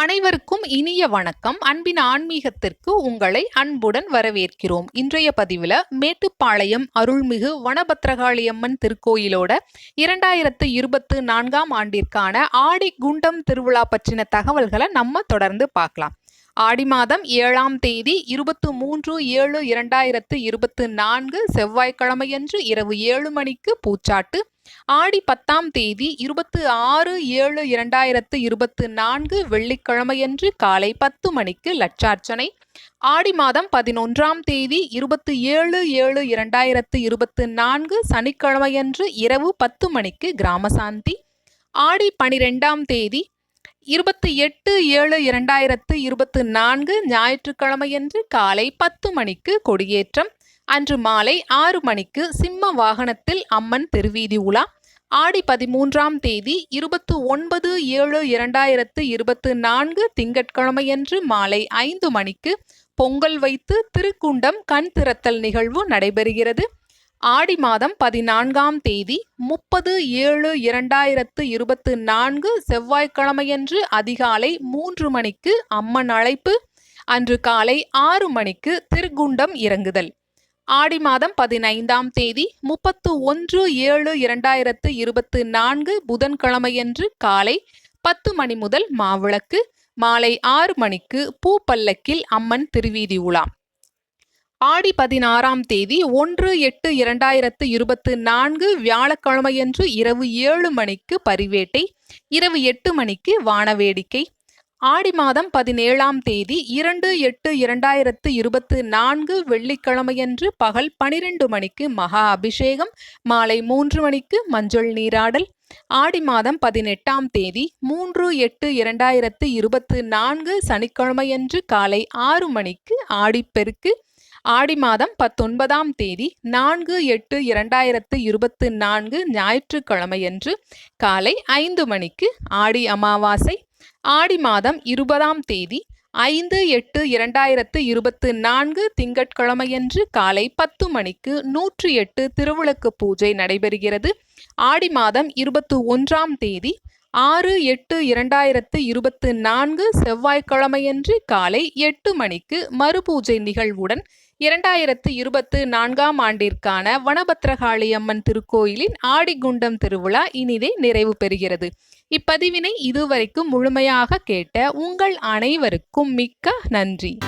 அனைவருக்கும் இனிய வணக்கம். அன்பின் ஆன்மீகத்திற்கு உங்களை அன்புடன் வரவேற்கிறோம். இன்றைய பதிவில் மேட்டுப்பாளையம் அருள்மிகு வனபத்ரகாளியம்மன் திருக்கோயிலோட இரண்டாயிரத்து இருபத்து நான்காம் ஆண்டிற்கான ஆடி குண்டம் திருவிழா பற்றின தகவல்களை நம்ம தொடர்ந்து பார்க்கலாம். ஆடி மாதம் ஏழாம் தேதி இருபத்து மூன்று ஏழு இரண்டாயிரத்து இருபத்து நான்கு செவ்வாய்க்கிழமையன்று இரவு ஏழு மணிக்கு பூச்சாட்டு ஆடி பத்தாம் தேதி இருபத்து ஆறு ஏழு இரண்டாயிரத்து இருபத்து நான்கு வெள்ளிக்கிழமையன்று காலை பத்து மணிக்கு லட்சார்ச்சனை. ஆடி மாதம் பதினொன்றாம் தேதி இருபத்து ஏழு ஏழு இரண்டாயிரத்து இருபத்து நான்கு சனிக்கிழமையன்று இரவு பத்து மணிக்கு கிராமசாந்தி. ஆடி பனிரெண்டாம் தேதி இருபத்தி எட்டு ஏழு இரண்டாயிரத்து இருபத்து நான்கு ஞாயிற்றுக்கிழமையன்று காலை பத்து மணிக்கு கொடியேற்றம். அன்று மாலை ஆறு மணிக்கு சிம்ம வாகனத்தில் அம்மன் திருவீதி உலா. ஆடி பதிமூன்றாம் தேதி இருபத்து ஒன்பது ஏழு இரண்டாயிரத்து இருபத்து நான்கு திங்கட்கிழமையன்று மாலை ஐந்து மணிக்கு பொங்கல் வைத்து திருக்குண்டம் கண் திறத்தல் நிகழ்வு நடைபெறுகிறது. ஆடி மாதம் பதினான்காம் தேதி முப்பது ஏழு இரண்டாயிரத்து இருபத்து நான்கு செவ்வாய்க்கிழமையன்று அதிகாலை மூன்று மணிக்கு அம்மன் அழைப்பு. அன்று காலை ஆறு மணிக்கு திருக்குண்டம் இறங்குதல். ஆடி மாதம் பதினைந்தாம் தேதி முப்பத்து ஒன்று ஏழு இரண்டாயிரத்து இருபத்து நான்கு புதன்கிழமையன்று காலை பத்து மணி முதல் மாவிளக்கு மாலை ஆறு மணிக்கு பூ பல்லக்கில் அம்மன் திருவீதி உலா. ஆடி பதினாறாம் தேதி ஒன்று எட்டு இரண்டாயிரத்து இருபத்து நான்கு வியாழக்கிழமையன்று இரவு ஏழு மணிக்கு பரிவேட்டை இரவு எட்டு மணிக்கு வானவேடிக்கை ஆடி மாதம் பதினேழாம் தேதி இரண்டு எட்டு இரண்டாயிரத்து இருபத்து நான்கு வெள்ளிக்கிழமையன்று பகல் பனிரெண்டு மணிக்கு மகா அபிஷேகம் மாலை மூன்று மணிக்கு மஞ்சள் நீராடல். ஆடி மாதம் பதினெட்டாம் தேதி மூன்று எட்டு இரண்டாயிரத்து இருபத்து நான்கு சனிக்கிழமையன்று காலை ஆறு மணிக்கு ஆடிப்பெருக்கு. ஆடி மாதம் பத்தொன்பதாம் தேதி நான்கு எட்டு இரண்டாயிரத்து இருபத்து நான்கு ஞாயிற்றுக்கிழமையன்று காலை ஐந்து மணிக்கு ஆடி அமாவாசை ஆடி மாதம் இருபதாம் தேதி ஐந்து எட்டு இரண்டாயிரத்து இருபத்து நான்கு திங்கட்கிழமையன்று காலை பத்து மணிக்கு நூற்றி எட்டு திருவிளக்கு பூஜை நடைபெறுகிறது. ஆடி மாதம் இருபத்து ஒன்றாம் தேதி ஆறு எட்டு இரண்டாயிரத்து இருபத்து நான்கு செவ்வாய்க்கிழமையன்று காலை எட்டு மணிக்கு மறுபூஜை நிகழ்வுடன் இரண்டாயிரத்து இருபத்து நான்காம் ஆண்டிற்கான வனபத்ரகாளியம்மன் திருக்கோயிலின் ஆடிகுண்டம் திருவிழா இனிதே நிறைவு பெறுகிறது. இப்பதிவினை இதுவரைக்கும் முழுமையாக கேட்ட உங்கள் அனைவருக்கும் மிக்க நன்றி.